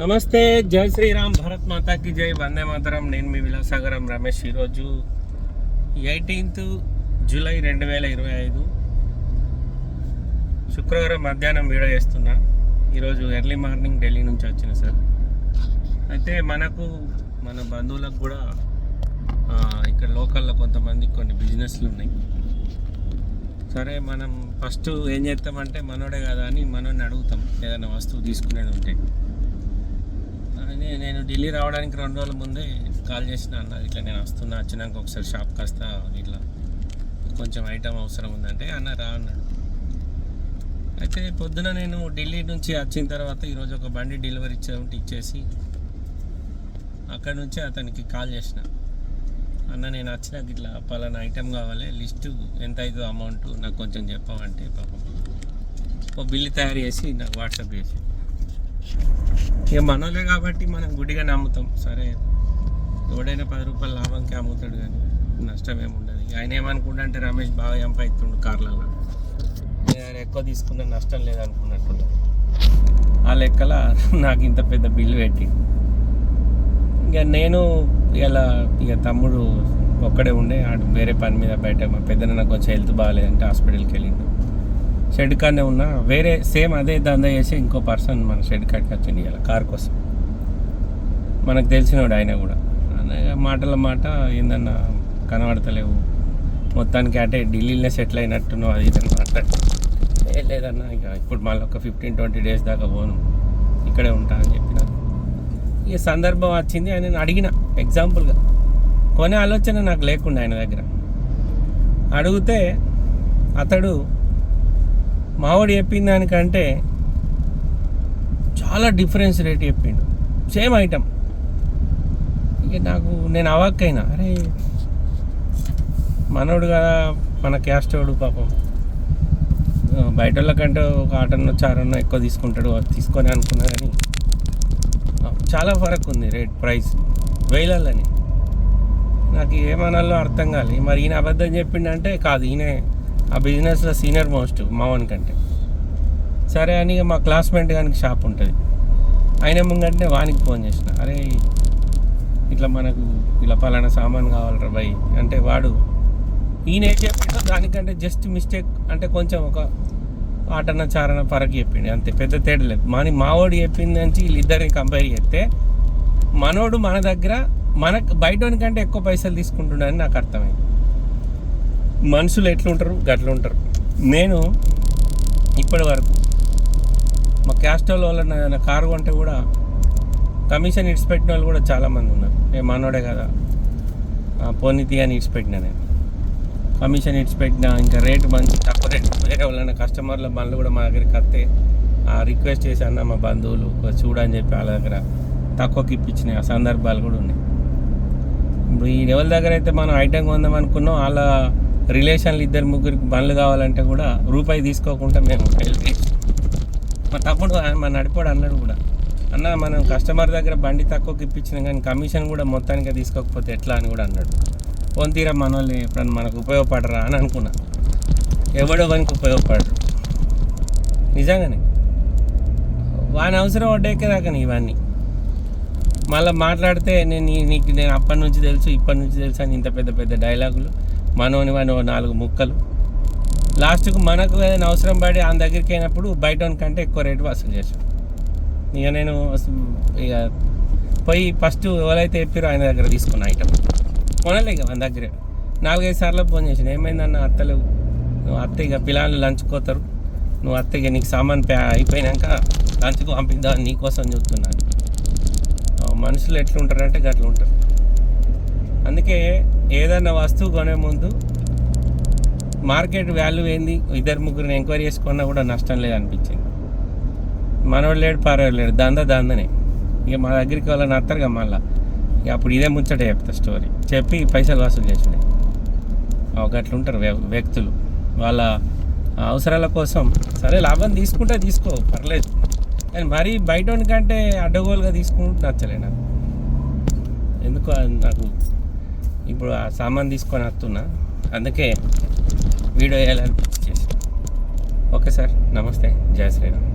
నమస్తే జై శ్రీరామ్ భరత్ మాతాకి జై వందే మాతరం. నేను మీ విలాసాగరం రమేష్ ఈరోజు ఎయిటీన్త్ జూలై రెండు వేల ఇరవై ఐదు. శుక్రవారం మధ్యాహ్నం వీడియో చేస్తున్నా. ఈరోజు ఎర్లీ మార్నింగ్ ఢిల్లీ నుంచి వచ్చిన సార్. అయితే మనకు మన బంధువులకు కూడా ఇక్కడ లోకల్లో కొంతమంది కొన్ని బిజినెస్లు ఉన్నాయి. సరే మనం ఫస్ట్ ఏం చేస్తామంటే మనోడే కదా అని మనోడిని అడుగుతాం. ఏదైనా వస్తువు తీసుకునేది ఉంటే. అని నేను ఢిల్లీ రావడానికి రెండు రోజుల ముందే కాల్ చేసిన అన్న ఇట్లా నేను వస్తున్నా వచ్చినాక ఒకసారి షాప్ కాస్త ఇట్లా కొంచెం ఐటమ్ అవసరం ఉందంటే అన్న రా అన్నాడు. అయితే పొద్దున నేను ఢిల్లీ నుంచి వచ్చిన తర్వాత ఈరోజు ఒక బండి డెలివరీ ఇచ్చే ఉంటే ఇచ్చేసి అక్కడ నుంచి అతనికి కాల్ చేసిన. అన్న నేను వచ్చినాక ఇట్లా పలానా ఐటెం కావాలి లిస్టు ఎంత అవుతుందో అమౌంట్ నాకు కొంచెం చెప్పమంటే పాపం. ఓ బిల్లు తయారు చేసి నాకు వాట్సాప్ చేసి. ఇక మనోలే కాబట్టి మనం గుడిగా నమ్ముతాం. సరే ఎవడైనా పది రూపాయలు లాభంకి అమ్ముతాడు కానీ నష్టం ఏముండదు ఇక ఆయన ఏమనుకుంటా అంటే రమేష్ బాగా ఎంపైతుండు కార్లలో. నేను ఎక్కువ తీసుకున్న నష్టం లేదనుకున్నట్టున్నాడు ఆ లెక్కల నాకు ఇంత పెద్ద బిల్లు పెట్టి. ఇక నేను ఇలా ఇక తమ్ముడు ఒక్కడే ఉండే వేరే పని మీద బయట మా పెద్దన నాకు కొంచెం హెల్త్ బాగాలేదంటే హాస్పిటల్కి వెళ్ళిండు. షెడ్ కాడనే ఉన్నా వేరే సేమ్ అదే దందా చేసి ఇంకో పర్సన్ మన షెడ్ కాడికి వచ్చింది ఇవాళ కార్ కోసం. మనకు తెలిసినోడు ఆయన కూడా. మాటల మాట ఏందన్నా కనబడతలేవు. మొత్తానికి అంటే ఢిల్లీలో సెటిల్ అయినట్టున్నావు అది ఇదని మాట్లాడు ఏ లేదన్నా ఇక ఇప్పుడు మళ్ళీ ఒక ఫిఫ్టీన్ ట్వంటీ డేస్ దాకా పోను. ఇక్కడే ఉంటా అని చెప్పిన. ఈ సందర్భం వచ్చింది ఆయన అడిగిన ఎగ్జాంపుల్గా కొనే ఆలోచన నాకు లేకుండా ఆయన దగ్గర. అడిగితే అతడు మావాడు చెప్పిన దానికంటే చాలా డిఫరెన్స్ రేట్ చెప్పిండు. సేమ్ ఐటమ్ ఇక నాకు నేను అవాక్కైనా అరే మనోడు కదా మన క్యాస్టోడు పాపం. బయట వాళ్ళకంటే ఒక ఆటన్నో చారన్నో ఎక్కువ తీసుకుంటాడు అది తీసుకొని అనుకున్నా కానీ చాలా ఫరక్ ఉంది రేట్ ప్రైస్ వేలలని నాకు ఏమనాలో అర్థం కాలి. మరి ఈయన అబద్ధం చెప్పిండంటే కాదు ఈయనే ఆ బిజినెస్లో సీనియర్ మోస్ట్ మావన్ కంటే. సరే అని ఇక మా క్లాస్మేట్ కానీ షాప్ ఉంటుంది. ఆయన ముంగంటే వానికి ఫోన్ చేసిన. అరే ఇట్లా మనకు ఇలా పలానా సామాన్ కావాలరా భయ్ అంటే వాడు ఈయన ఏం చెప్పిండో దానికంటే జస్ట్ మిస్టేక్ అంటే కొంచెం ఒక ఆటన చారణ పరకి చెప్పిండు. అంతే పెద్ద తేడా లేదు. మాని మావోడు చెప్పింది నుంచి వీళ్ళిద్దరిని కంపేర్ చేస్తే మనోడు మన దగ్గర మనకు బయట కంటే ఎక్కువ పైసలు తీసుకుంటుండని నాకు అర్థమైంది. మనుషులు ఎట్లుంటారు? గట్ల ఉంటారు నేను ఇప్పటి వరకు మా క్యాస్ట్ వాళ్ళ నా కారు కొంటే కూడా కమిషన్ ఇడిచిపెట్టిన వాళ్ళు కూడా చాలామంది ఉన్నారు. ఏ మనోడే కదా. పోనీతి అని ఇడిచిపెట్టిన నేను. కమిషన్ ఇడిచిపెట్టిన ఇంకా రేటు మంచి తక్కువ రేటు వేరే వాళ్ళ కస్టమర్ల బండ్లు కూడా మా దగ్గరికి వస్తే ఆ రిక్వెస్ట్ చేసి అన్న మా బంధువులు చూడని చెప్పి వాళ్ళ దగ్గర తక్కువకి ఇప్పించిన ఆ సందర్భాలు కూడా ఉన్నాయి. ఇప్పుడు ఈ లెవెల్ దగ్గర అయితే మనం ఐటెం కొందాం అనుకున్నాం వాళ్ళ రిలేషన్లు ఇద్దరు ముగ్గురికి బండ్లు కావాలంటే కూడా రూపాయి తీసుకోకుండా మేము హెల్ప్ మా తమ్ముడు మా నడిపోడు అన్నాడు కూడా. అన్న మనం కస్టమర్ దగ్గర బండి తక్కువకి ఇప్పించినాం కానీ కమిషన్ కూడా మొత్తానికి తీసుకోకపోతే ఎట్లా అని కూడా అన్నాడు. ఫోన్ తీరా మన వాళ్ళు ఎప్పుడన్నా మనకు ఉపయోగపడరా? అని అనుకున్నా. ఎవడో వానికి ఉపయోగపడరు. నిజంగానే. వాని అవసరం పడ్డాకే దాకా ఇవన్నీ మళ్ళీ మాట్లాడితే నేను నీకు నేను అప్పటి నుంచి తెలుసు ఇప్పటి నుంచి తెలుసు అని ఇంత పెద్ద పెద్ద డైలాగులు. మనోని మనో నాలుగు ముక్కలు. లాస్ట్కు మనకు ఏదైనా అవసరం పడి ఆయన దగ్గరికి అయినప్పుడు బయట కంటే ఎక్కువ రేటు వసూలు చేసాం ఇక నేను ఇక పోయి ఫస్ట్ ఎవరైతే చెప్పారో ఆయన దగ్గర తీసుకున్న ఐటమ్ కొనలే ఇక మన దగ్గరే. నాలుగైదు సార్లు ఫోన్ చేసిన ఏమైందన్న అత్తలేవు నువ్వు అత్త ఇక పిల్లలు లంచుకోతారు నువ్వు అత్త ఇక నీకు సామాన్ ప్యా అయిపోయినాక లంచ్కు పంపిద్దాం? నీకోసం చూస్తున్నాను. మనుషులు ఎట్లుంటారంటే గట్ల ఉంటారు అందుకే ఏదైనా వస్తువు కొనే ముందు మార్కెట్ వాల్యూ ఏంది? ఇద్దరు ముగ్గురిని ఎంక్వైరీ చేసుకున్నా కూడా నష్టం లేదనిపించింది. మనవాడు లేడు పారేవాడు లేడు దంద దందనే. ఇక మా దగ్గరికి వాళ్ళని వస్తారు కదా మళ్ళీ. ఇక అప్పుడు ఇదే ముచ్చట చెప్తా స్టోరీ. చెప్పి పైసలు వసూలు చేసినాయి గట్ల ఉంటారు వ్య- వ్యక్తులు. వాళ్ళ అవసరాల కోసం సరే లాభం తీసుకుంటే తీసుకో పర్లేదు. కానీ మరీ బయట కంటే అడ్డగోలుగా తీసుకుంటూ నచ్చలే నాకు. ఎందుకు నాకు ఇప్పుడు ఆ సామాన్ తీసుకొని వస్తున్నా. అందుకే వీడియో వేయాలని చేసి ఓకే సార్ నమస్తే. జయ శ్రీరామ్.